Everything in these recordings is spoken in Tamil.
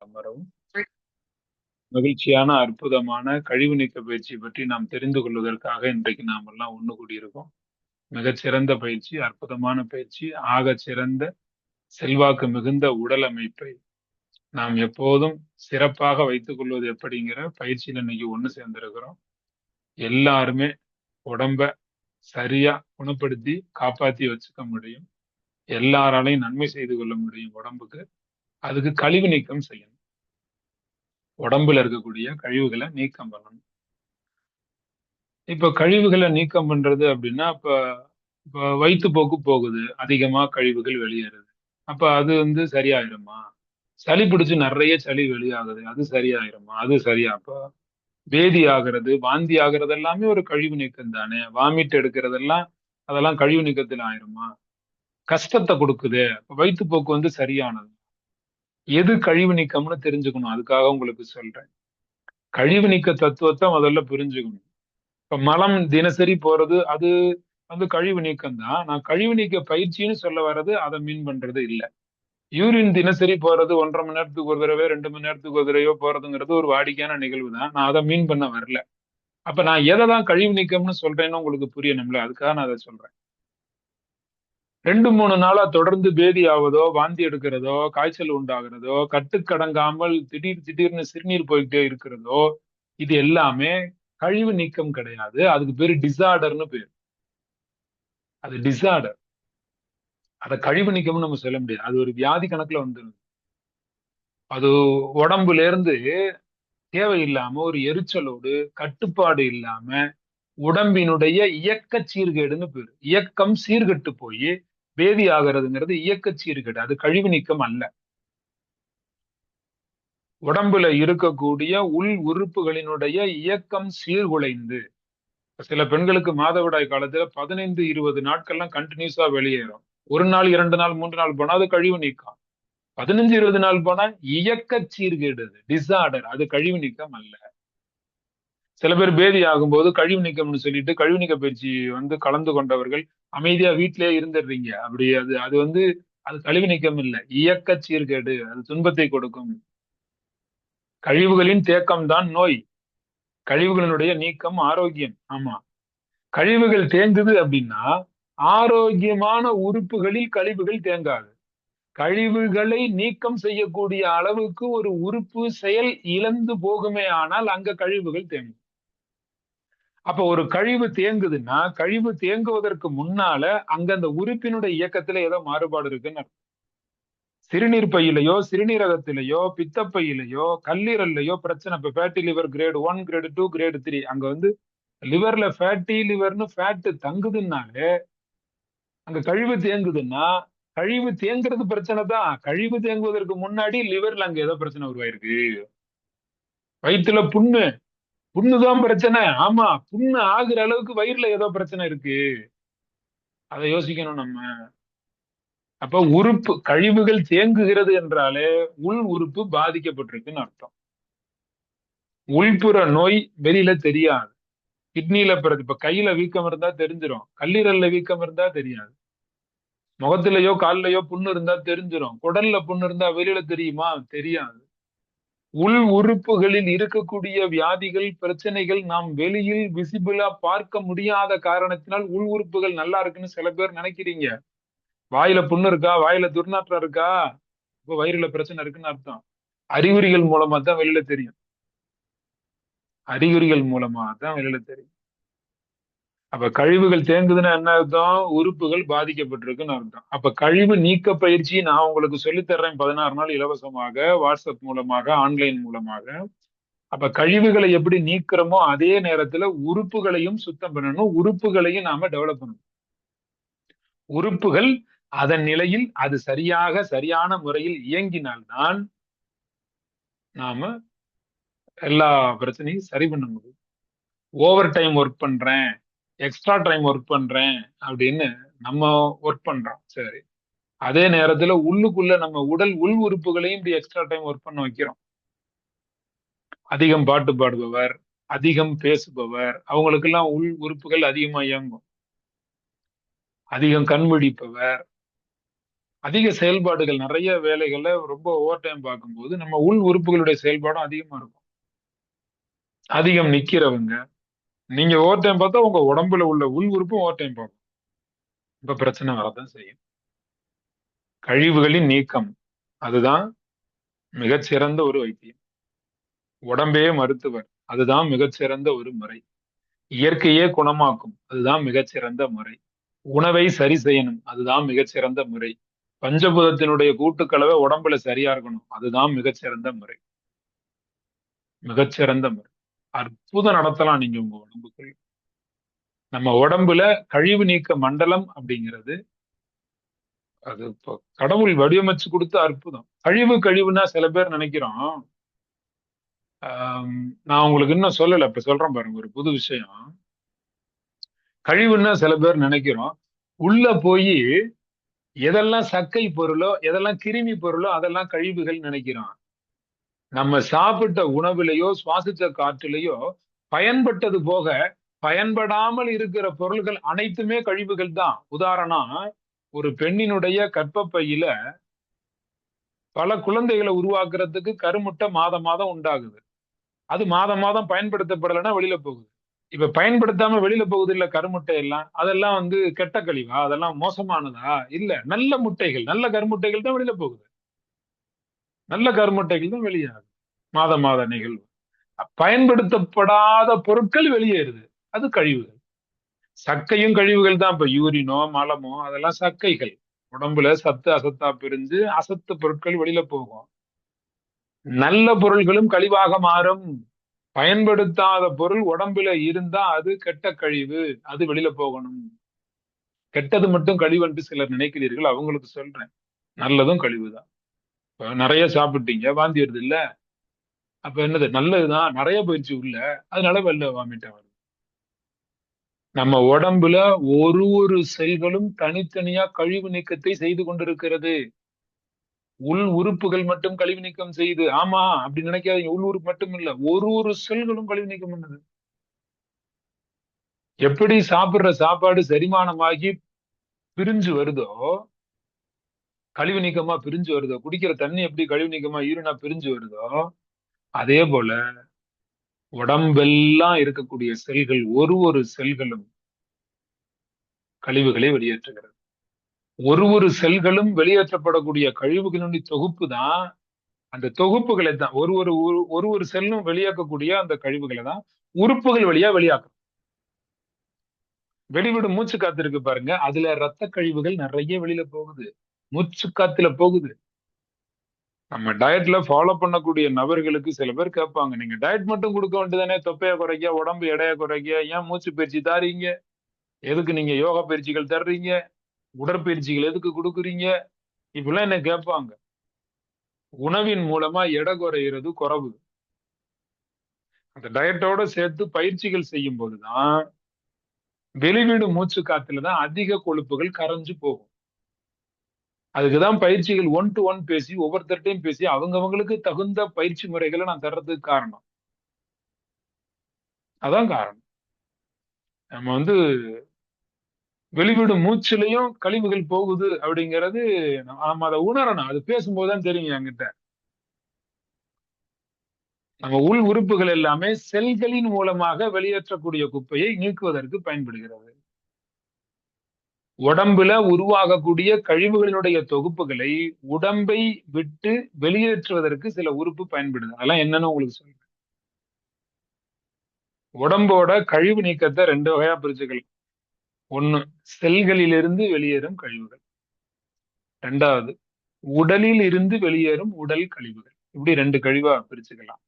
அமரவும் மகிழ்ச்சியான அற்புதமான கழிவு நீக்க பயிற்சி பற்றி நாம் தெரிந்து கொள்வதற்காக இன்றைக்கு நாம் எல்லாம் ஒண்ணு கூடியிருக்கோம். மிகச்சிறந்த பயிற்சி அற்புதமான பயிற்சி ஆக சிறந்த செல்வாக்கு மிகுந்த உடல் அமைப்பை நாம் எப்போதும் சிறப்பாக வைத்துக் கொள்வது எப்படிங்கிற பயிற்சியில இன்னைக்கு ஒண்ணு சேர்ந்திருக்கிறோம். எல்லாருமே உடம்ப சரியா குணப்படுத்தி காப்பாத்தி வச்சுக்க முடியும். எல்லாராலையும் நன்மை செய்து கொள்ள முடியும் உடம்புக்கு. அதுக்கு கழிவு நீக்கம் செய்யணும். உடம்புல இருக்கக்கூடிய கழிவுகளை நீக்கம் பண்ணணும். இப்ப கழிவுகளை நீக்கம் பண்றது அப்படின்னா இப்ப இப்ப வயிற்றுப்போக்கு போகுது. அதிகமா கழிவுகள் வெளியேறுது. அப்ப அது வந்து சரியாயிருமா? சளி பிடிச்சு நிறைய சளி வெளியாகுது. அது சரியாயிருமா? அது சரியா? அப்ப வேதி ஆகிறது வாந்தி ஆகிறது எல்லாமே ஒரு கழிவு நீக்கம் தானே. வாமிட் எடுக்கிறதெல்லாம் அதெல்லாம் கழிவு நீக்கத்தில் ஆயிருமா? கஷ்டத்தை கொடுக்குது. வயிற்றுப்போக்கு வந்து சரியானது. எது கழிவு நீக்கம்னு தெரிஞ்சுக்கணும். அதுக்காக உங்களுக்கு சொல்றேன். கழிவு நீக்க தத்துவத்தை முதல்ல புரிஞ்சுக்கணும். இப்ப மலம் தினசரி போறது அது வந்து கழிவு நீக்கம் தான் நான் கழிவு நீக்க பயிற்சின்னு சொல்ல வர்றது அதை மீன் பண்றது இல்ல. யூரின் தினசரி போறது ஒன்றரை மணி நேரத்துக்கு ஒரு தடவை ரெண்டு மணி நேரத்துக்கு ஒரு தடவையோ போறதுங்கிறது ஒரு வாடிக்கையான நிகழ்வு தான் நான் அதை மீன் பண்ண வரல. அப்ப நான் எதை தான் கழிவு நீக்கம்னு சொல்றேன்னு உங்களுக்கு புரியணும்ல அதுக்காக நான் அதை சொல்றேன். ரெண்டு மூணு நாளா தொடர்ந்து பேதி ஆவதோ வாந்தி எடுக்கிறதோ காய்ச்சல் உண்டாகிறதோ கட்டுக்கடங்காமல் திடீர் திடீர்னு சிறுநீர் போயிட்டே இருக்கிறதோ இது எல்லாமே கழிவு நீக்கம் கிடையாது. அதுக்கு பேரு டிசார்டர்னு பேர். அது டிசார்டர் அதை கழிவு நீக்கம்னு நம்ம சொல்ல முடியாது. அது ஒரு வியாதி கணக்குல வந்துருது. அது உடம்புல இருந்து தேவையில்லாம ஒரு எரிச்சலோடு கட்டுப்பாடு இல்லாம உடம்பினுடைய இயக்க சீர்கேடுன்னு பேரு. இயக்கம் சீர்கெட்டு போய் வேதி ஆகிறதுங்கிறது இயக்க சீர்கேடு அது கழிவு நீக்கம் அல்ல. உடம்புல இருக்கக்கூடிய உள் உறுப்புகளினுடைய இயக்கம் சீர்குலைந்து சில பெண்களுக்கு மாதவிடாய் காலத்துல பதினைந்து இருபது நாட்கள்லாம் கண்டினியூஸா வெளியேறும். ஒரு நாள் இரண்டு நாள் மூன்று நாள் போனா அது கழிவு நீக்கம். பதினஞ்சு இருபது நாள் போனா இயக்க சீர்கேடு அது டிசார்டர் அது கழிவு நீக்கம் அல்ல. சில பேர் பேதி ஆகும்போது கழிவு நீக்கம்னு சொல்லிட்டு கழிவு நீக்க பயிற்சி வந்து கலந்து கொண்டவர்கள் அமைதியா வீட்டிலேயே இருந்துடுறீங்க. அப்படி அது அது வந்து அது கழிவு நீக்கம் இல்லை. இயக்க சீர்கேடு அது துன்பத்தை கொடுக்கும். கழிவுகளின் தேக்கம் தான் நோய். கழிவுகளினுடைய நீக்கம் ஆரோக்கியம். ஆமா. கழிவுகள் தேங்குது அப்படின்னா ஆரோக்கியமான உறுப்புகளில் கழிவுகள் தேங்காது. கழிவுகளை நீக்கம் செய்யக்கூடிய அளவுக்கு ஒரு உறுப்பு செயல் இழந்து போகுமே ஆனால் அங்க கழிவுகள் தேங்கும். அப்ப ஒரு கழிவு தேங்குதுன்னா கழிவு தேங்குவதற்கு முன்னால அங்க அந்த உறுப்பினுடைய இயக்கத்துல ஏதோ மாறுபாடு இருக்குன்னு சிறுநீர் பையிலையோ சிறுநீரகத்திலேயோ பித்தப்பையிலையோ கல்லீரல்லையோ பிரச்சனை. இப்ப fatty liver grade one grade two grade three அங்க வந்து லிவர்ல ஃபேட்டி லிவர்னு ஃபேட்டு தங்குதுன்னாலே அங்க கழிவு தேங்குதுன்னா கழிவு தேங்குறது பிரச்சனை தான். கழிவு தேங்குவதற்கு முன்னாடி லிவர்ல அங்க ஏதோ பிரச்சனை உருவாயிருக்கு. வயிற்றுல புண்ணு புண்ணுதான் பிரச்சனை. ஆமா புண்ணு ஆகுற அளவுக்கு வயிறுல ஏதோ பிரச்சனை இருக்கு. அதை யோசிக்கணும் நம்ம. அப்ப உறுப்பு கழிவுகள் தேங்குகிறது என்றாலே உள் உறுப்பு பாதிக்கப்பட்டிருக்குன்னு அர்த்தம். உள்புற நோய் வெளியில தெரியாது. கிட்னில பிறகு இப்ப கையில வீக்கம் இருந்தா தெரிஞ்சிடும் கல்லீரல்ல வீக்கம் இருந்தா தெரியாது. முகத்திலயோ கால்லயோ புண்ணு இருந்தா தெரிஞ்சிடும் குடல்ல புண்ணு இருந்தா வெளியில தெரியுமா? தெரியாது. உள் உறுப்புகளில் இருக்கக்கூடிய வியாதிகள் பிரச்சனைகள் நாம் வெளியில் விசிபிளா பார்க்க முடியாத காரணத்தினால் உள் உறுப்புகள் நல்லா இருக்குன்னு சில பேர் நினைக்கிறீங்க. வாயில புண்ணு இருக்கா? வாயில துர்நாற்றம் இருக்கா? இப்ப வயிறுல பிரச்சனை இருக்குன்னு அர்த்தம். அறிகுறிகள் மூலமா தான் வெளியில தெரியும். அறிகுறிகள் மூலமா தான் வெளியில தெரியும். அப்ப கழிவுகள் தேங்குதுன்னா என்ன அர்த்தம்? உறுப்புகள் பாதிக்கப்பட்டிருக்குன்னு அர்த்தம். அப்ப கழிவு நீக்க பயிற்சி நான் உங்களுக்கு சொல்லித் தர்றேன் பதினாறு நாள் இலவசமாக வாட்ஸ்அப் மூலமாக ஆன்லைன் மூலமாக. அப்ப கழிவுகளை எப்படி நீக்கிறோமோ அதே நேரத்துல உறுப்புகளையும் சுத்தம் பண்ணணும். உறுப்புகளையும் நாம டெவலப் பண்ணணும். உறுப்புகள் அதன் நிலையில் அது சரியாக சரியான முறையில் இயங்கினால்தான் நாம எல்லா பிரச்சனையும் சரி பண்ண முடியும். ஓவர் டைம் ஒர்க் பண்றேன். எக்ஸ்ட்ரா டைம் ஒர்க் பண்றேன் அப்படின்னு நம்ம ஒர்க் பண்றோம். சரி. அதே நேரத்துல உள்ளுக்குள்ள நம்ம உடல் உள் உறுப்புகளையும் இப்படி எக்ஸ்ட்ரா டைம் ஒர்க் பண்ண வைக்கிறோம். அதிகம் பாட்டு பாடுபவர் அதிகம் பேசுபவர் அவங்களுக்கெல்லாம் உள் உறுப்புகள் அதிகமா இயங்கும். அதிகம் கண் அதிக செயல்பாடுகள் நிறைய வேலைகளை ரொம்ப ஓவர் டைம் பார்க்கும்போது நம்ம உள் உறுப்புகளுடைய செயல்பாடும் அதிகமா இருக்கும். அதிகம் நிக்கிறவங்க நீங்க ஓவர் டைம் பார்த்தா உங்க உடம்புல உள்ள உள் உறுப்பும் ஓவர் டைம் பார்க்கும் இப்ப பிரச்சனை வரதான் செய்யும். கழிவுகளின் நீக்கம் அதுதான் மிகச்சிறந்த ஒரு வைத்தியம். உடம்பே மருத்துவர் அதுதான் மிகச்சிறந்த ஒரு முறை. இயற்கையே குணமாக்கும் அதுதான் மிகச்சிறந்த முறை. உணவை சரி செய்யணும் அதுதான் மிகச்சிறந்த முறை. பஞ்சபூதத்தினுடைய கூட்டுக்களவை உடம்புல சரியா இருக்கணும் அதுதான் மிகச்சிறந்த முறை. மிகச்சிறந்த முறை. அற்புதம் நடத்தலாம் நீங்க உங்க உடம்புக்குள். நம்ம உடம்புல கழிவு நீக்க மண்டலம் அப்படிங்கிறது அது இப்போ கடவுள் வடிவமைச்சு கொடுத்த அற்புதம். கழிவு கழிவுனா சில பேர் நினைக்கிறோம் நான் உங்களுக்கு இன்னும் சொல்லல இப்ப சொல்றேன் பாருங்க ஒரு புது விஷயம். கழிவுன்னா சில பேர் நினைக்கிறோம் உள்ள போய் எதெல்லாம் சக்கை பொருளோ எதெல்லாம் கிருமி பொருளோ அதெல்லாம் கழிவுகள் நினைக்கிறோம். நம்ம சாப்பிட்ட உணவுலையோ சுவாசித்த காற்றிலேயோ பயன்பட்டது போக பயன்படாமல் இருக்கிற பொருள்கள் அனைத்துமே கழிவுகள் தான். உதாரணம் ஒரு பெண்ணினுடைய கற்பப்பையில பல குழந்தைகளை உருவாக்குறதுக்கு கருமுட்டை மாதம் மாதம் உண்டாகுது. அது மாதம் மாதம் பயன்படுத்தப்படலைன்னா வெளியில போகுது. இப்ப பயன்படுத்தாம வெளியில போகுது இல்ல கருமுட்டை எல்லாம்? அதெல்லாம் வந்து கெட்ட கழிவா? அதெல்லாம் மோசமானதா? இல்ல நல்ல முட்டைகள் நல்ல கருமுட்டைகள் தான் வெளியில போகுது. நல்ல கருமுட்டைகள் தான் வெளியாகும் மாத மாத நிகழ்வு. பயன்படுத்தப்படாத பொருட்கள் வெளியேறுது. அது கழிவுகள். சக்கையும் கழிவுகள் தான். இப்ப யூரினோ மலமோ அதெல்லாம் சக்கைகள். உடம்புல சத்து அசத்தா பிரிஞ்சு அசத்து பொருட்கள் வெளியில போகும். நல்ல பொருள்களும் கழிவாக மாறும். பயன்படுத்தாத பொருள் உடம்புல இருந்தா அது கெட்ட கழிவு. அது வெளியில போகணும். கெட்டது மட்டும் கழிவு என்று சிலர் நினைக்கிறீர்கள். அவங்களுக்கு சொல்றேன். நல்லதும் கழிவுதான். நிறைய சாப்பிட்டீங்க வாந்தி வருது இல்ல. அப்ப என்னது? நல்லதுதான். நிறைய போயிடுச்சு உள்ள. அதனால வெளில வாமிட்ட வருது. நம்ம உடம்புல ஒரு ஒரு செல்களும் தனித்தனியா கழிவு நீக்கத்தை செய்து கொண்டிருக்கிறது. உள் உறுப்புகள் மட்டும் கழிவு நீக்கம் செய்யுது ஆமா அப்படி நினைக்காதீங்க. உள் உறுப்பு மட்டும் இல்ல. ஒரு ஒரு செல்களும் கழிவு நீக்கம் பண்ணுது. எப்படி சாப்பிடுற சாப்பாடு செரிமானமாகி பிரிஞ்சு வருதோ கழிவு நீக்கமா பிரிஞ்சு வருதோ? குடிக்கிற தண்ணி எப்படி கழிவு நீக்கமா ஈரனா பிரிஞ்சு வருதோ? அதே போல உடம்பெல்லாம் இருக்கக்கூடிய செல்கள் ஒரு ஒரு செல்களும் கழிவுகளை வெளியேற்றுகிறது. ஒரு ஒரு செல்களும் வெளியேற்றப்படக்கூடிய கழிவுகளினுடைய தொகுப்பு தான் அந்த தொகுப்புகளை தான். ஒரு ஒரு ஒரு- ஒரு செல்லும் வெளியாக்கக்கூடிய அந்த கழிவுகளை தான் உறுப்புகள் வழியா வெளியாக்கும். வெளிவிடும் மூச்சு காத்திருக்கு பாருங்க. அதுல ரத்த கழிவுகள் நிறைய வெளியில போகுது. மூச்சு காத்துல போகுது. நம்ம டயட்ல ஃபாலோ பண்ணக்கூடிய நபர்களுக்கு சில பேர் கேட்பாங்க நீங்க டயட் மட்டும் கொடுக்க வேண்டியதானே? தொப்பைய குறைக்க உடம்பு எடைய குறைக்க ஏன் மூச்சு பயிற்சி தாரீங்க? எதுக்கு நீங்க யோகா பயிற்சிகள் தர்றீங்க? உடற்பயிற்சிகள் எதுக்கு கொடுக்குறீங்க? இப்படிலாம் என்ன கேட்பாங்க. உணவின் மூலமா எடை குறையிறது குறைவு. அந்த டயட்டோட சேர்த்து பயிற்சிகள் செய்யும் போதுதான் வெளிவீடு மூச்சு காத்துல தான் அதிக கொழுப்புகள் கரைஞ்சு போகும். அதுக்குதான் பயிற்சிகள் ஒன் டு ஒன் பேசி ஒவ்வொருத்தர்ட்டையும் பேசி அவங்கவங்களுக்கு தகுந்த பயிற்சி முறைகளை நான் தர்றதுக்கு காரணம். அதான் காரணம். நம்ம வந்து வெளிவிடும் மூச்சிலையும் கழிவுகள் போகுது அப்படிங்கிறது நம்ம அதை உணரணும். அது பேசும்போதுதான் தெரியும் என்கிட்ட. நம்ம உள் உறுப்புகள் எல்லாமே செல்களின் மூலமாக வெளியேற்றக்கூடிய குப்பையை நீக்குவதற்கு பயன்படுகிறது. உடம்புல உருவாகக்கூடிய கழிவுகளினுடைய தொகுப்புகளை உடம்பை விட்டு வெளியேற்றுவதற்கு சில உறுப்பு பயன்படுது. அதெல்லாம் என்னன்னு உங்களுக்கு சொல்றேன். உடம்போட கழிவு நீக்கத்தை ரெண்டு வகையா பிரிச்சுக்கலாம். ஒண்ணு செல்களிலிருந்து வெளியேறும் கழிவுகள். ரெண்டாவது உடலில் இருந்து வெளியேறும் உடல் கழிவுகள். இப்படி ரெண்டு கழிவா பிரிச்சுக்கலாம்.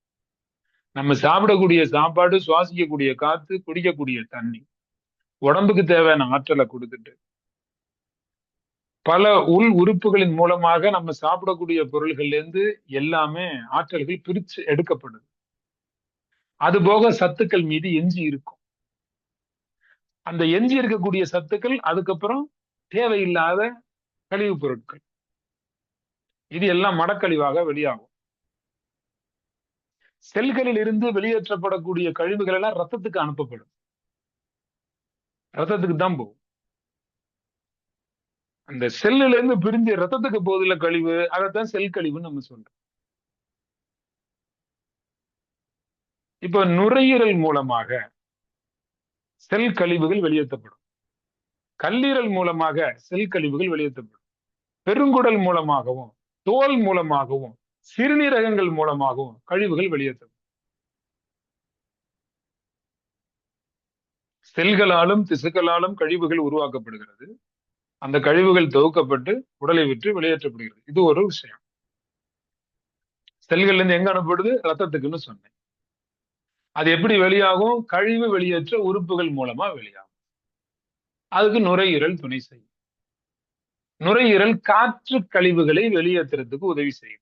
நம்ம சாப்பிடக்கூடிய சாப்பாடு சுவாசிக்கக்கூடிய காத்து குடிக்கக்கூடிய தண்ணி. உடம்புக்கு தேவையான ஆற்றலை கொடுத்துட்டு பல உள் உறுப்புகளின் மூலமாக நம்ம சாப்பிடக்கூடிய பொருள்கள்ல இருந்து எல்லாமே ஆற்றல்கள் பிரிச்சு எடுக்கப்படுது. அது போக சத்துக்கள் மீது எஞ்சி இருக்கும். அந்த எஞ்சி இருக்கக்கூடிய சத்துக்கள் அதுக்கப்புறம் தேவையில்லாத கழிவுப் பொருட்கள். இது எல்லாம் மடக்கழிவாக வெளியாகும். செல்களில் இருந்து வெளியேற்றப்படக்கூடிய கழிவுகள் எல்லாம் ரத்தத்துக்கு அனுப்பப்படும். ரத்தத்துக்கு தான் போகும். அந்த செல்லுல இருந்து பிரிஞ்சு ரத்தத்துக்கு போகுதுல கழிவு அதைத்தான் செல் கழிவுன்னு நம்ம சொல்றோம். இப்ப நுரையீரல் மூலமாக செல் கழிவுகள் வெளியேற்றப்படும். கல்லீரல் மூலமாக செல் கழிவுகள் வெளியேற்றப்படும். பெருங்குடல் மூலமாகவும் தோல் மூலமாகவும் சிறுநீரகங்கள் மூலமாகவும் கழிவுகள் வெளியேற்றப்படும். செல்களாலும் திசுக்களாலும் கழிவுகள் உருவாக்கப்படுகிறது. அந்த கழிவுகள் தொகுக்கப்பட்டு உடலை விட்டு வெளியேற்றப்படுகிறது. இது ஒரு விஷயம். செல்கள்ல இருந்து எங்க அனுப்பப்படுது? ரத்தத்துக்குன்னு சொன்னேன். அது எப்படி வெளியாகும்? கழிவு வெளியேற்ற உறுப்புகள் மூலமா வெளியாகும். அதுக்கு நுரையீரல் துணை செய்யும். நுரையீரல் காற்று கழிவுகளை வெளியேற்றுறதுக்கு உதவி செய்யும்.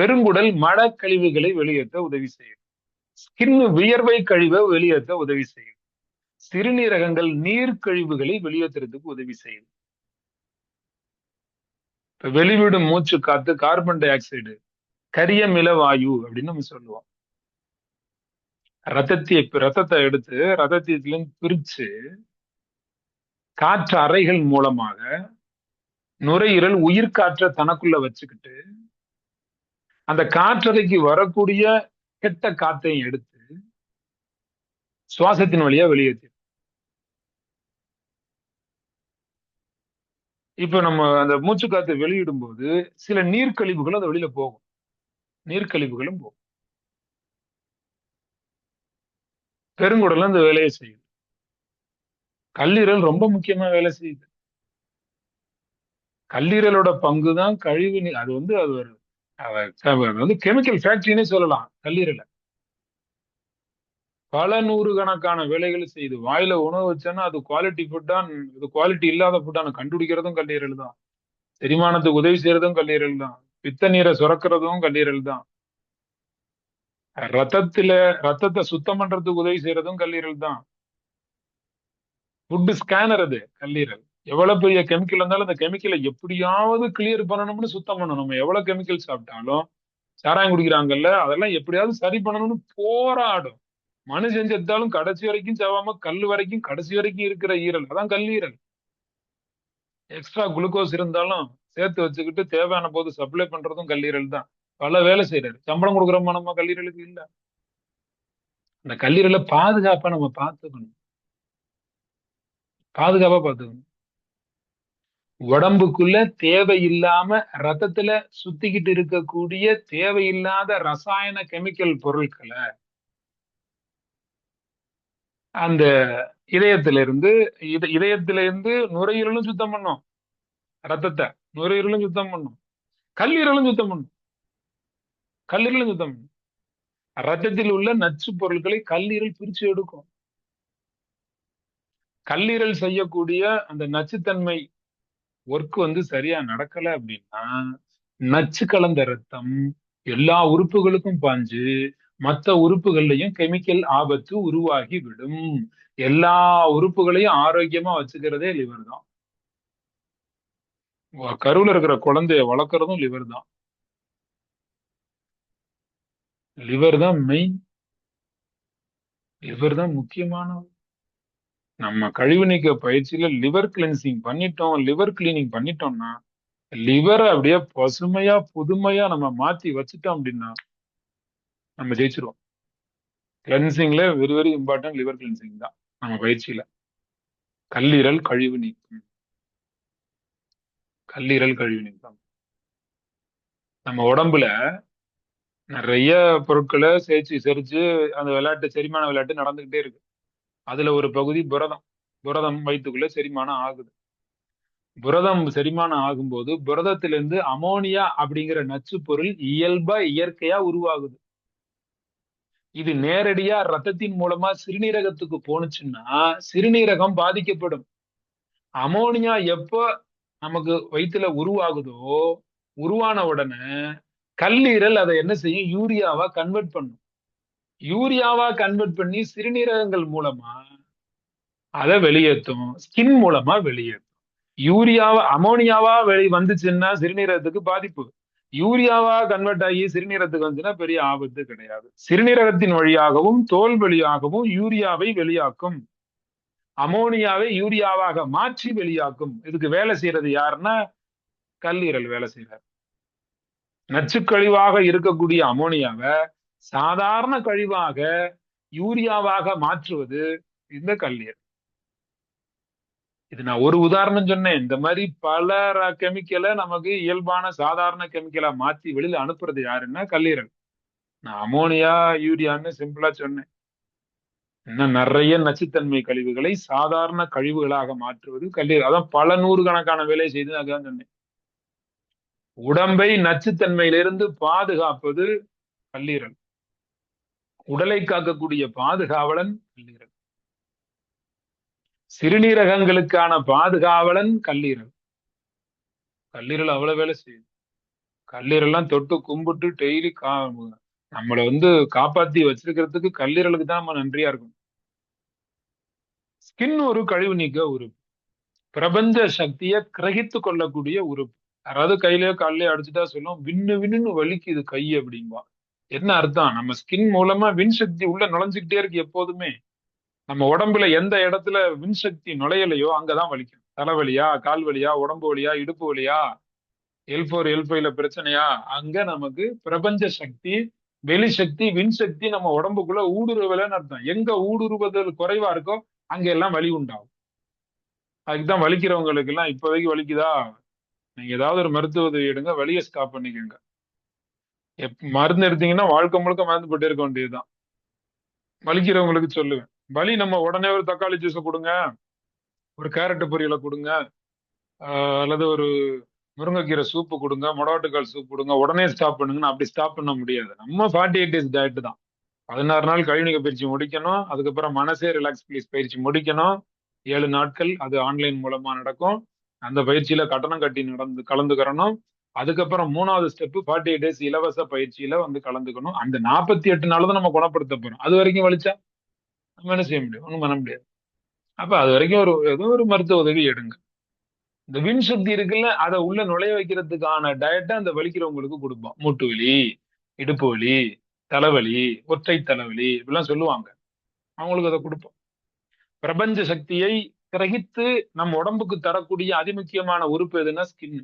பெருங்குடல் மட கழிவுகளை வெளியேற்ற உதவி செய்யும். ஸ்கின் வியர்வை கழிவை வெளியேற்ற உதவி செய்யும். சிறுநீரகங்கள் நீர் கழிவுகளை வெளியேற்றுறதுக்கு உதவி செய்யும். இப்ப வெளிவிடும் மூச்சு காத்து கார்பன் டை ஆக்சைடு கரியமில வாயு அப்படின்னு நம்ம சொல்லுவோம். ரத்தத்தை ரத்தத்தை எடுத்து ரத்தத்திலிருந்து பிரிச்சு காற்று அறைகள் மூலமாக நுரையீரல் உயிர் காற்றை தனக்குள்ள வச்சுக்கிட்டு அந்த காற்றறைக்கு வரக்கூடிய கெட்ட காற்றையும் எடுத்து சுவாசத்தின் வழியா வெளியேற்றி இப்ப நம்ம அந்த மூச்சு காத்து வெளியிடும் போது சில நீர்க்கழிவுகளும் அது வெளியில போகும். நீர்க்கழிவுகளும் போகும். பெருங்குடலும் அந்த வேலையை செய்யுது. கல்லீரல் ரொம்ப முக்கியமா வேலை செய்யுது. கல்லீரலோட பங்கு தான் கழிவு அது வந்து அது ஒரு வந்து கெமிக்கல் ஃபேக்டரினே சொல்லலாம் கல்லீரலை. பல நூறு கணக்கான வேலைகளை செய்யுது வாயில உணவு வச்சோன்னா அது குவாலிட்டி ஃபுட்டா அது குவாலிட்டி இல்லாத ஃபுட்டான கண்டுபிடிக்கிறதும் கல்லீரல் தான். செரிமானத்துக்கு உதவி செய்யறதும் கல்லீரல் தான். பித்த நீரை சுரக்கிறதும் கல்லீரல் தான். ரத்தத்துல ரத்தத்தை சுத்தம் பண்றதுக்கு உதவி செய்யறதும் கல்லீரல் தான். ஃபுட் ஸ்கேனர் அது கல்லீரல். எவ்வளவு பெரிய கெமிக்கல் இருந்தாலும் அந்த கெமிக்கலை எப்படியாவது கிளியர் பண்ணணும்னு சுத்தம் பண்ணணும். நம்ம எவ்வளவு கெமிக்கல் சாப்பிட்டாலும் சாராயம் குடிக்கிறாங்கல்ல அதெல்லாம் எப்படியாவது சரி பண்ணணும்னு போராடும். மனுஷன் செத்தாலும் கடைசி வரைக்கும் செவாம கல் வரைக்கும் கடைசி வரைக்கும் இருக்கிற ஈரல். அதான் கல்லீரல் எக்ஸ்ட்ரா குளுக்கோஸ் இருந்தாலும் சேர்த்து வச்சுக்கிட்டு தேவையான போது சப்ளை பண்றதும் கல்லீரல் தான். பல வேலை செய்யறாரு சம்பளம் கொடுக்குறோமா நம்ம கல்லீரலுக்கு இல்ல. அந்த கல்லீரலை பாதுகாப்பா நம்ம பார்த்துக்கணும். பாதுகாப்பா பார்த்துக்கணும். உடம்புக்குள்ள தேவையில்லாம ரத்தத்துல சுத்திக்கிட்டு இருக்கக்கூடிய தேவையில்லாத ரசாயன கெமிக்கல் பொருட்களை அந்த இதயத்திலிருந்து இத இதயத்தில இருந்து நுரையீரலும் சுத்தம் பண்ணும். ரத்தத்தை. நுரையீரலும் சுத்தம் பண்ணும். கல்லீரலும் சுத்தம் பண்ணும். கல்லீரலும் சுத்தம் பண்ணும். ரத்தத்தில் உள்ள நச்சு பொருட்களை கல்லீரல் பிரிச்சு எடுக்கும். கல்லீரல் செய்யக்கூடிய அந்த நச்சுத்தன்மை ஒர்க் வந்து சரியா நடக்கல அப்படின்னா நச்சு கலந்த ரத்தம் எல்லா உறுப்புகளுக்கும் பாஞ்சு மற்ற உறுப்புகள்லையும் கெமிக்கல் ஆபத்து உருவாகி விடும் எல்லா உறுப்புகளையும் ஆரோக்கியமா வச்சுக்கிறதே லிவர் தான். கருவில் இருக்கிற குழந்தைய வளர்க்குறதும் லிவர் தான். லிவர் தான் மெயின் லிவர் தான் முக்கியமான நம்ம கழிவு நீக்க பயிற்சியில லிவர் கிளென்சிங் பண்ணிட்டோம் லிவர் கிளீனிங் பண்ணிட்டோம்னா லிவரை அப்படியே பசுமையா புதுமையா நம்ம மாத்தி வச்சுட்டோம் அப்படின்னா நம்ம ஜெயிச்சிருவோம். கிளென்சிங்ல very very important liver cleansing தான். நம்ம பயிற்சியில. கல்லீரல் கழிவு நீக்கம். கல்லீரல் கழிவு நீக்கம். நம்ம உடம்புல நிறைய பொருட்களை சேர்த்து செரிச்சு அந்த விளையாட்டு செரிமான விளையாட்டு நடந்துகிட்டே இருக்கு. அதுல ஒரு பகுதி புரதம். புரதம் வயிற்றுக்குள்ள செரிமானம் ஆகுது. புரதம் செரிமானம் ஆகும்போது புரதத்திலிருந்து அமோனியா அப்படிங்கிற நச்சு பொருள் இயல்பா இயற்கையா உருவாகுது. இது நேரடியா ரத்தத்தின் மூலமா சிறுநீரகத்துக்கு போனுச்சுன்னா சிறுநீரகம் பாதிக்கப்படும். அமோனியா எப்போ நமக்கு வயிற்றுல உருவாகுதோ உருவான உடனே கல்லீரல் அதை என்ன செய்யும்? யூரியாவா கன்வெர்ட் பண்ணும். யூரியாவா கன்வெர்ட் பண்ணி சிறுநீரகங்கள் மூலமா அதை வெளியேற்றும் ஸ்கின் மூலமா வெளியேற்றும் யூரியாவா அமோனியாவா வெளி வந்துச்சுன்னா சிறுநீரகத்துக்கு பாதிப்பு. யூரியாவா கன்வெர்ட் ஆகி சிறுநீரத்துக்கு வந்துன்னா பெரிய ஆபத்து கிடையாது. சிறுநீரகத்தின் வழியாகவும் தோல் வழியாகவும் யூரியாவை வெளியாக்கும். அமோனியாவை யூரியாவாக மாற்றி வெளியாக்கும். இதுக்கு வேலை செய்யறது யாருன்னா கல்லீரல் வேலை செய்யறாரு. நச்சுக்கழிவாக இருக்கக்கூடிய அமோனியாவை சாதாரண கழிவாக யூரியாவாக மாற்றுவது இந்த கல்லீரல். இது நான் ஒரு உதாரணம் சொன்னேன். இந்த மாதிரி பல கெமிக்கலை நமக்கு இயல்பான சாதாரண கெமிக்கலா மாத்தி வெளியில அனுப்புறது யாருன்னா கல்லீரல். நான் அமோனியா யூரியான்னு சிம்பிளா சொன்னேன். இன்னும் நிறைய நச்சுத்தன்மை கழிவுகளை சாதாரண கழிவுகளாக மாற்றுவது கல்லீரல். அதான் பல நூறு கணக்கான வேலை செய்து அதான் சொன்னேன். உடம்பை நச்சுத்தன்மையிலிருந்து பாதுகாப்பது கல்லீரல். உடலை காக்கக்கூடிய பாதுகாவலன் கல்லீரல். சிறுநீரகங்களுக்கான பாதுகாவலன் கல்லீரல். கல்லீரல் அவ்வளவு வேலை செய்யுது கல்லீரல்லாம் தொட்டு கும்பிட்டு டெய்லி கா நம்மளை வந்து காப்பாத்தி வச்சிருக்கிறதுக்கு கல்லீரலுக்கு தான் நம்ம நன்றியா இருக்கும் ஸ்கின் ஒரு கழிவு நீக்க உறுப்பு. பிரபஞ்ச சக்தியை கிரகித்து கொள்ளக்கூடிய உறுப்பு. யாராவது கையிலயோ காலையோ அடிச்சுட்டா சொல்லும் விண்ணு விண்ணுன்னு வலிக்குது கை அப்படிம்பா. என்ன அர்த்தம்? நம்ம ஸ்கின் மூலமா விண் சக்தி உள்ள நுழைஞ்சுக்கிட்டே இருக்கு எப்போதுமே. நம்ம உடம்புல எந்த இடத்துல மின்சக்தி நுழையலையோ அங்கதான் வலிக்கும். தலைவலியா கால் வலியா உடம்பு வலியா இடுப்பு வலியா எல் ஃபோர் எல் ஃபைவ்ல பிரச்சனையா அங்க நமக்கு பிரபஞ்ச சக்தி வெளி சக்தி மின்சக்தி நம்ம உடம்புக்குள்ள ஊடுருவலன்னு அர்த்தம். எங்க ஊடுருவதல் குறைவா இருக்கோ அங்க எல்லாம் வலி உண்டாகும். அதுக்குதான் வலிக்கிறவங்களுக்கு எல்லாம் இப்போதைக்கு வலிக்குதா? நீங்க ஏதாவது ஒரு மருத்துவ உதவி எடுங்க வலியை ஸ்டாப் பண்ணிக்கோங்க. எப் மருந்து எடுத்தீங்கன்னா வாழ்க்கை முழுக்க மருந்து போட்டு இருக்க வேண்டியதுதான். வலிக்கிறவங்களுக்கு சொல்லுவேன். வலி நம்ம உடனே ஒரு தக்காளி ஜூஸை கொடுங்க. ஒரு கேரட் பொரியலை கொடுங்க. அல்லது ஒரு முருங்கைக்கீரை சூப்பு கொடுங்க. மொடாட்டுக்கால் சூப் கொடுங்க. உடனே ஸ்டாப் பண்ணுங்கன்னு அப்படி ஸ்டாப் பண்ண முடியாது. நம்ம ஃபார்ட்டி எயிட் டேஸ் டயட் தான். பதினாறு நாள் கழிவுநீக்க பயிற்சி முடிக்கணும். அதுக்கப்புறம் மனசே ரிலாக்ஸ் ப்ளீஸ் பயிற்சி முடிக்கணும். ஏழு நாட்கள் அது ஆன்லைன் மூலமா நடக்கும். அந்த பயிற்சியில கட்டணம் கட்டி நடந்து கலந்துக்கிறணும். அதுக்கப்புறம் மூணாவது ஸ்டெப்பு ஃபார்ட்டி எயிட் டேஸ் இலவச பயிற்சியில வந்து கலந்துக்கணும். அந்த நாற்பத்தி எட்டு நாள் தான் நம்ம குணப்படுத்த போறோம். அது வரைக்கும் வலிச்சா? நம்ம என்ன செய்ய முடியும் ஒன்றும் பண்ண முடியாது. அப்ப அது வரைக்கும் ஒரு ஏதோ ஒரு மருத்துவ உதவி எடுங்க. இந்த வின் சக்தி இருக்குல்ல அதை உள்ள நுழைய வைக்கிறதுக்கான டயட்டை அந்த வலிக்கிறவங்களுக்கு கொடுப்போம். மூட்டு வலி இடுப்பு வலி தலைவலி ஒற்றை தலைவலி இப்படிலாம் சொல்லுவாங்க. அவங்களுக்கு அதை கொடுப்போம். பிரபஞ்ச சக்தியை கிரகித்து நம் உடம்புக்கு தரக்கூடிய அதிமுக்கியமான உறுப்பு எதுன்னா ஸ்கின்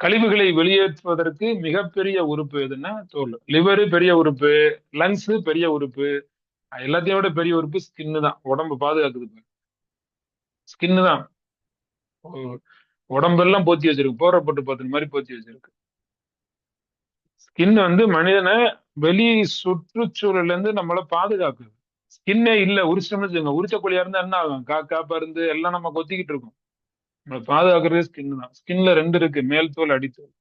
கழிவுகளை வெளியேற்றுவதற்கு மிகப்பெரிய உறுப்பு எதுன்னா தோல். லிவரு பெரிய உறுப்பு லங்ஸ் பெரிய உறுப்பு எல்லாத்தையும் விட பெரிய உறுப்பு ஸ்கின்னு தான். உடம்பு பாதுகாக்குது பாரு. ஸ்கின்னு தான். உடம்பெல்லாம் போத்தி வச்சிருக்கு. போறப்பட்டு பார்த்த மாதிரி போத்தி வச்சிருக்கு. ஸ்கின் வந்து மனிதனை வெளி சுற்றுச்சூழல்ல இருந்து நம்மளை பாதுகாக்குது. ஸ்கின்னே இல்ல. உரிச்சோம்னு வச்சுக்கோங்க. உரிச்ச கோழியா இருந்தா என்ன ஆகும்? காக்கா பருந்து எல்லாம் நம்ம கொத்திக்கிட்டு இருக்கோம். நம்மளை பாதுகாக்கிறது ஸ்கின் தான். ஸ்கின்ல ரெண்டு இருக்கு. மேல் தோல் அடித்தோல்.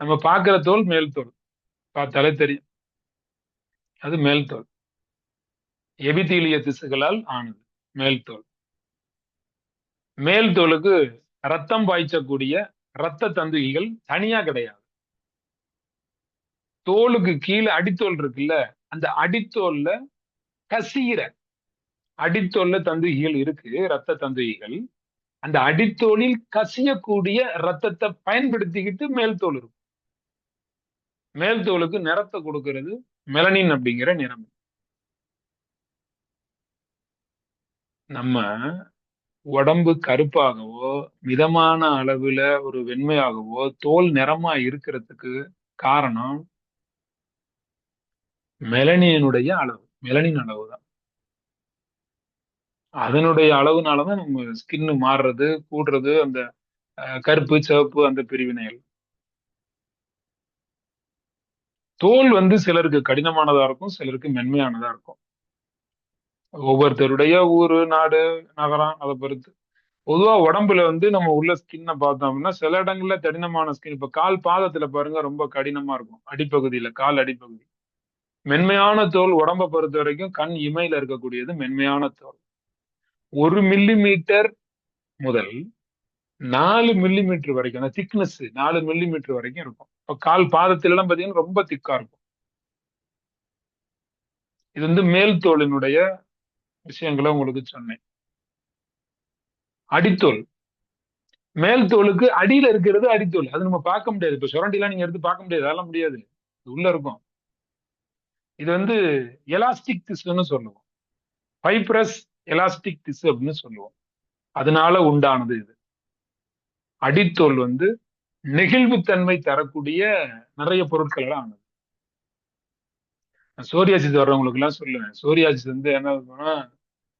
நம்ம பாக்குற தோல் மேல் தோல். பார்த்தாலே தெரியும். அது மேல்தோல் எபிதீலிய திசுகளால் ஆனது மேல்தோல் மேல்தோலுக்கு ரத்தம் பாய்ச்சக்கூடிய ரத்த தந்துகிகள் தனியா கிடையாது. தோலுக்கு கீழே அடித்தோல் இருக்குல்ல அந்த அடித்தோல்ல கசீர அடித்தோல்ல தந்துகிகள் இருக்கு ரத்த தந்துகிகள். அந்த அடித்தோலில் கசியக்கூடிய ரத்தத்தை பயன்படுத்திக்கிட்டு மேல் தோல் இருக்கும். மேல் தோலுக்கு நிறத்தை கொடுக்கிறது மெலனின் அப்படிங்கிற நிறம் நம்ம உடம்பு கருப்பாகவோ மிதமான அளவுல ஒரு வெண்மையாகவோ தோல் நிறமா இருக்கிறதுக்கு காரணம் மெலனினுடைய அளவு. மெலனின் அளவு தான். அதனுடைய அளவுனாலதான் நம்ம ஸ்கின்னு மாறுறது கூடுறது அந்த கருப்பு சிவப்பு அந்த பிரிவினைகள். தோல் வந்து சிலருக்கு கடினமானதா இருக்கும் சிலருக்கு மென்மையானதா இருக்கும். ஒவ்வொருத்தருடைய ஊரு நாடு நகரம் அதை பொறுத்து. பொதுவா உடம்புல வந்து நம்ம உள்ள ஸ்கின்னை பார்த்தோம்னா சில இடங்கள்ல கடினமான ஸ்கின் இப்ப கால் பாதத்துல பாருங்க ரொம்ப கடினமா இருக்கும். அடிப்பகுதியில கால் அடிப்பகுதி. மென்மையான தோல் உடம்ப பொறுத்த வரைக்கும் கண் இமையில இருக்கக்கூடியது மென்மையான தோல். ஒரு மில்லி மீட்டர் முதல் நாலு மில்லிமீட்டர் வரைக்கும் அந்த திக்னஸ் நாலு மில்லிமீட்டர் வரைக்கும் இருக்கும். இப்போ கால் பாதத்துல எல்லாம் பாத்தீங்கன்னா ரொம்ப திக்கா இருக்கும். இது வந்து மேல் தோலினுடைய விஷயங்களை உங்களுக்கு சொன்னேன். அடித்தோல். மேல் தோலுக்கு அடியில இருக்கிறது அடித்தோல். அது நம்ம பார்க்க முடியாது. இப்ப சுரண்டிலாம் நீங்க எடுத்து பார்க்க முடியாது. அதெல்லாம் முடியாது. உள்ள இருக்கும். இது வந்து எலாஸ்டிக் திசுன்னு சொல்லுவோம். ஃபைப்ரஸ் எலாஸ்டிக் திசு அப்படின்னு சொல்லுவோம். அதனால உண்டானது இது. அடித்தோல் வந்து நெகிழ்வுத்தன்மை தரக்கூடிய நிறைய பொருட்கள் எல்லாம் ஆனது. சோரியாசிஸ் வர்றவங்களுக்கு எல்லாம் சொல்லுவேன். சோரியாசிஸ் வந்து என்ன இருக்கும்னா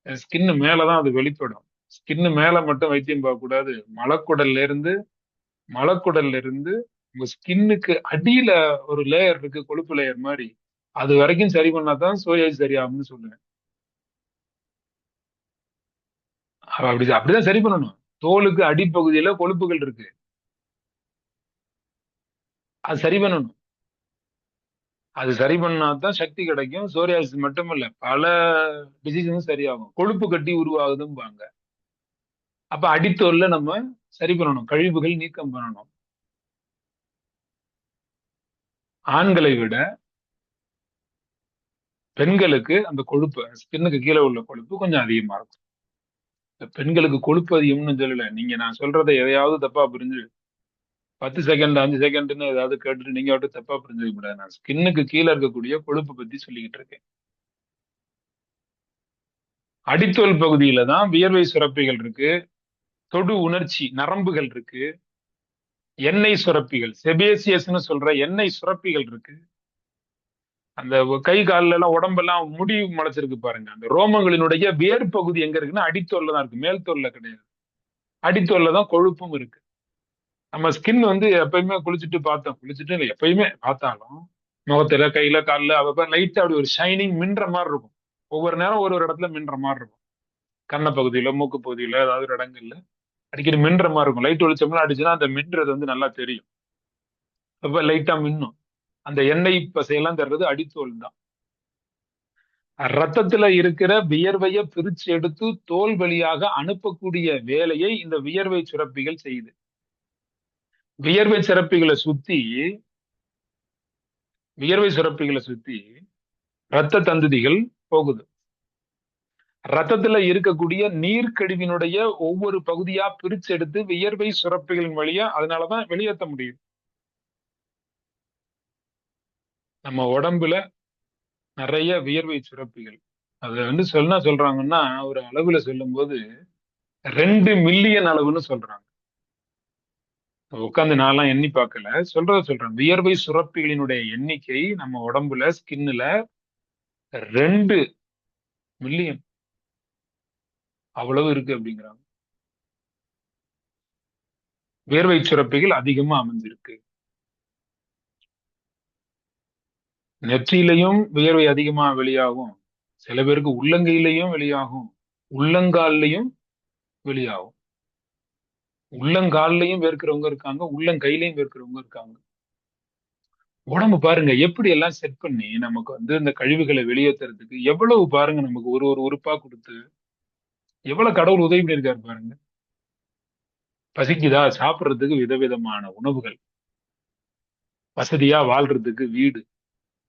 ஸ்கின் மேலதான் அது வெளிப்படும். ஸ்கின் மேல மட்டும் வைத்தியம் பார்க்கக்கூடாது. மலக்குடல்ல இருந்து மலக்குடல்ல இருந்து உங்க ஸ்கின்னுக்கு அடியில ஒரு லேயர் இருக்கு கொழுப்பு லேயர் மாதிரி. அது வரைக்கும் சரி பண்ணாதான் சோரியாசிஸ் சரியாகும்னு சொல்லுவேன். அப்படி அப்படிதான் சரி பண்ணணும். தோலுக்கு அடிப்பகுதியில கொழுப்புகள் இருக்கு. அது சரி பண்ணணும். அது சரி பண்ணாதான் சக்தி கிடைக்கும். சோரியாசிஸ் மட்டுமல்ல பல டிசிஷனும் சரியாகும். கொழுப்பு கட்டி உருவாகுதும்பாங்க. அப்ப அடித்தோல்ல நம்ம சரி பண்ணணும். கழிவுகள் நீக்கம் பண்ணணும். ஆண்களை விட பெண்களுக்கு அந்த கொழுப்பு ஸ்கின்னுக்கு கீழே உள்ள கொழுப்பு கொஞ்சம் அதிகமா இருக்கும். பெண்களுக்கு கொழுப்பு அதிகம்னு சொல்லல. நீங்க நான் சொல்றதை எதையாவது தப்பா புரிஞ்சு பத்து செகண்ட் அஞ்சு செகண்ட்னு ஏதாவது கேட்டுட்டு நீங்க விட்டு தப்பா புரிஞ்சுக்க கூடாது. நான் ஸ்கின்னுக்கு கீழே இருக்கக்கூடிய கொழுப்பு பத்தி சொல்லிக்கிட்டு இருக்கேன். அடித்தோல் பகுதியில தான் வியர்வை சுரப்பிகள் இருக்கு. தொடு உணர்ச்சி நரம்புகள் இருக்கு. எண்ணெய் சுரப்பிகள் செபேசியஸ்னு சொல்ற எண்ணெய் சுரப்பிகள் இருக்கு. அந்த கை காலில் எல்லாம் உடம்பெல்லாம் முடி முளைச்சிருக்கு பாருங்க. அந்த ரோமங்களினுடைய வேர் பகுதி எங்க இருக்குன்னா அடித்தொல்ல தான் இருக்கு. மேல் தோல்ல கிடையாது. அடித்தொல்ல தான் கொழுப்பும் இருக்கு. நம்ம ஸ்கின் வந்து எப்பயுமே குளிச்சுட்டு பார்த்தோம். குளிச்சுட்டு இல்லை எப்பயுமே பார்த்தாலும் முகத்துல கையில காலில் அப்பப்போ லைட்டா அப்படி ஒரு ஷைனிங் மின்ற மாதிரி இருக்கும். ஒவ்வொரு நேரம் ஒரு ஒரு இடத்துல மின்ற மாதிரி இருக்கும். கண்ண பகுதியில மூக்கு பகுதியில ஏதாவது ஒரு இடங்கள்ல அடிக்கடி மின்ற மாதிரி இருக்கும். லைட் வெளிச்சம்லாம் அடிச்சுன்னா அந்த மின்றது வந்து நல்லா தெரியும். அப்ப லைட்டா மின்னும். அந்த எண்ணெய் பசையெல்லாம் தர்றது அடித்தோல் தான். ரத்தத்துல இருக்கிற வியர்வைய பிரிச்சு எடுத்து தோல் வழியாக அனுப்பக்கூடிய வேலையை இந்த வியர்வை சுரப்பிகள் செய்யுது. வியர்வை சுரப்பிகளை சுத்தி வியர்வை சுரப்பிகளை சுத்தி ரத்த தந்ததிகள் போகுது. ரத்தத்துல இருக்கக்கூடிய நீர்க்கழிவினுடைய ஒவ்வொரு பகுதியா பிரிச்சு எடுத்து வியர்வை சுரப்பிகளின் வழியா அதனாலதான் வெளியேற்ற முடியும். நம்ம உடம்புல நிறைய வியர்வை சுரப்பிகள். அதை வந்து சொன்னா சொல்றாங்கன்னா ஒரு அளவுல சொல்லும் போது ரெண்டு மில்லியன் அளவுன்னு சொல்றாங்க. உட்காந்து நான்லாம் எண்ணி பார்க்கல. சொல்றத சொல்றேன். வியர்வை சுரப்பிகளினுடைய எண்ணிக்கை நம்ம உடம்புல ஸ்கின்னுல ரெண்டு மில்லியன் அவ்வளவு இருக்கு அப்படிங்கிறாங்க. வியர்வை சுரப்பிகள் அதிகமா அமைஞ்சிருக்கு. நெற்றியிலையும் வியர்வை அதிகமா வெளியாகும். சில பேருக்கு உள்ளங்கையிலையும் வெளியாகும். உள்ளங்கால்லையும் வெளியாகும். உள்ளங்கால்லையும் வேர்க்கிறவங்க இருக்காங்க உள்ளங்கையிலையும் வேர்க்கிறவங்க இருக்காங்க. உடம்பு பாருங்க எப்படி எல்லாம் செட் பண்ணி நமக்கு வந்து இந்த கழிவுகளை வெளியேற்றுறதுக்கு எவ்வளவு பாருங்க நமக்கு ஒரு ஒரு உறுப்பா கொடுத்து எவ்வளவு கடவுள் உதவி பண்ணியிருக்காரு பாருங்க. பசிக்குதா? சாப்பிடுறதுக்கு விதவிதமான உணவுகள். வசதியா வாழ்றதுக்கு வீடு.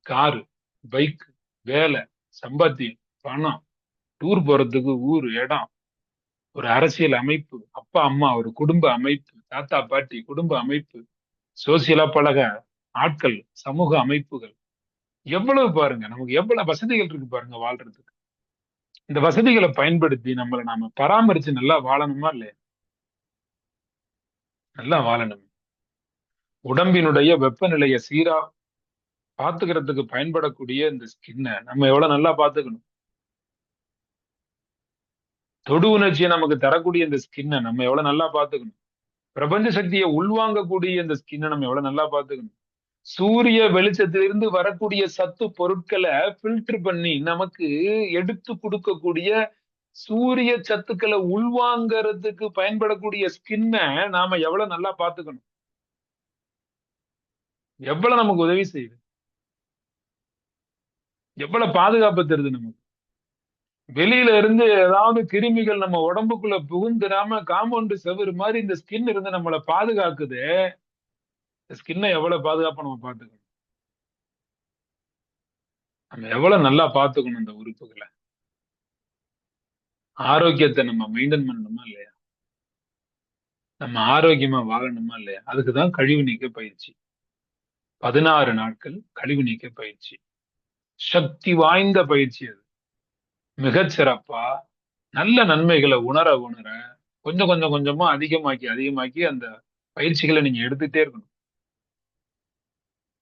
காரு பைக் வேலை சம்பாத்தியம் பணம் டூர் போறதுக்கு ஊர் இடம் ஒரு அரசியல் அமைப்பு அப்பா அம்மா ஒரு குடும்ப அமைப்பு தாத்தா பாட்டி குடும்ப அமைப்பு சோசியலா பழக ஆட்கள் சமூக அமைப்புகள். எவ்வளவு பாருங்க நமக்கு எவ்வளவு வசதிகள் இருக்கு பாருங்க வாழ்றதுக்கு. இந்த வசதிகளை பயன்படுத்தி நம்மளை நாம பராமரிச்சு நல்லா வாழணுமா இல்லையா? நல்லா வாழணும். உடம்பினுடைய வெப்பநிலையை சீரா பாத்துக்கிறதுக்கு பயன்படக்கூடிய இந்த ஸ்கின்னை நம்ம எவ்வளவு நல்லா பாத்துக்கணும் தொடு உணர்ச்சியை நமக்கு தரக்கூடிய இந்த ஸ்கின்னை நம்ம எவ்வளவு நல்லா பாத்துக்கணும் பிரபஞ்ச சக்தியை உள்வாங்கக்கூடிய இந்த ஸ்கின்னை நம்ம எவ்வளவு நல்லா பாத்துக்கணும் சூரிய வெளிச்சத்திலிருந்து வரக்கூடிய சத்து பொருட்களை ஃபில்டர் பண்ணி நமக்கு எடுத்து கொடுக்கக்கூடிய சூரிய சத்துக்களை உள்வாங்கறதுக்கு பயன்படக்கூடிய ஸ்கின்னை நாம எவ்வளவு நல்லா பாத்துக்கணும் எவ்வளவு நமக்கு உதவி செய்யுது. எவ்வளவு பாதுகாப்பு தருது நமக்கு? வெளியில இருந்து ஏதாவது கிருமிகள் நம்ம உடம்புக்குள்ள புகுந்துடாம காம்பவுண்டு செவரு மாதிரி இந்த ஸ்கின் இருந்து நம்மளை பாதுகாக்குது. ஸ்கின்னை எவ்வளவு பாதுகாப்பா நம்ம பார்த்துக்கணும்? நம்ம எவ்வளவு நல்லா பார்த்துக்கணும் இந்த உறுப்புகளை? ஆரோக்கியத்தை நம்ம மெயின்டைன் பண்ணணுமா இல்லையா? நம்ம ஆரோக்கியமா வாழணுமா இல்லையா? அதுக்குதான் கழிவு நீக்க பயிற்சி. பதினாறு நாட்கள் கழிவு நீக்க பயிற்சி. சக்தி வாய்ந்த பயிற்சி அது. மிகச் சிறப்பா நல்ல நன்மைகளை உணர உணர கொஞ்சம் கொஞ்சம் கொஞ்சமா அதிகமாக்கி அதிகமாக்கி அந்த பயிற்சிகளை நீங்க எடுத்துட்டே இருக்கணும்.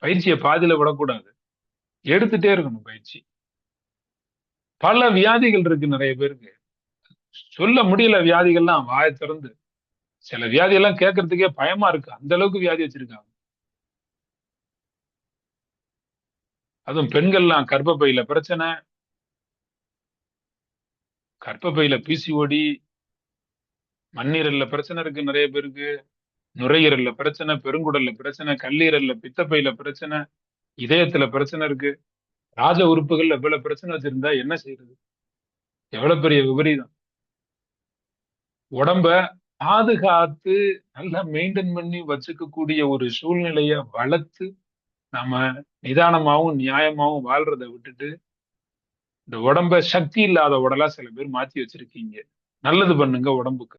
பயிற்சியை பாதியில விடக்கூடாது. எடுத்துட்டே இருக்கணும் பயிற்சி. பல வியாதிகள் இருக்கு நிறைய பேருக்கு. சொல்ல முடியல வியாதிகள்லாம் வாய திறந்து. சில வியாதி எல்லாம் கேட்கறதுக்கே பயமா இருக்கு. அந்த அளவுக்கு வியாதி வச்சிருக்காங்க. அதுவும் பெண்கள்லாம் கர்ப்பப்பையில பிரச்சனை. கர்ப்பப்பையில பிசிஓடி மண்ணீரல்ல பிரச்சனை இருக்கு நிறைய பேருக்கு. நுரையீரல்ல பிரச்சனை பெருங்குடல்ல பிரச்சனை கல்லீரல்ல பித்தப்பையில பிரச்சனை இதயத்துல பிரச்சனை இருக்கு. ராஜ உறுப்புகள்ல எவ்வளவு பிரச்சனை வச்சிருந்தா என்ன செய்யறது எவ்வளவு பெரிய விபரீதம்? உடம்ப பாதுகாத்து நல்லா மெயின்டைன் பண்ணி வச்சுக்கக்கூடிய ஒரு சூழ்நிலைய வளர்த்து நாம நிதானமாவும் நியாயமாவும் வாழ்றத விட்டுட்டு இந்த உடம்ப சக்தி இல்லாத உடலா சில பேர் மாத்தி வச்சிருக்கீங்க. நல்லது பண்ணுங்க உடம்புக்கு.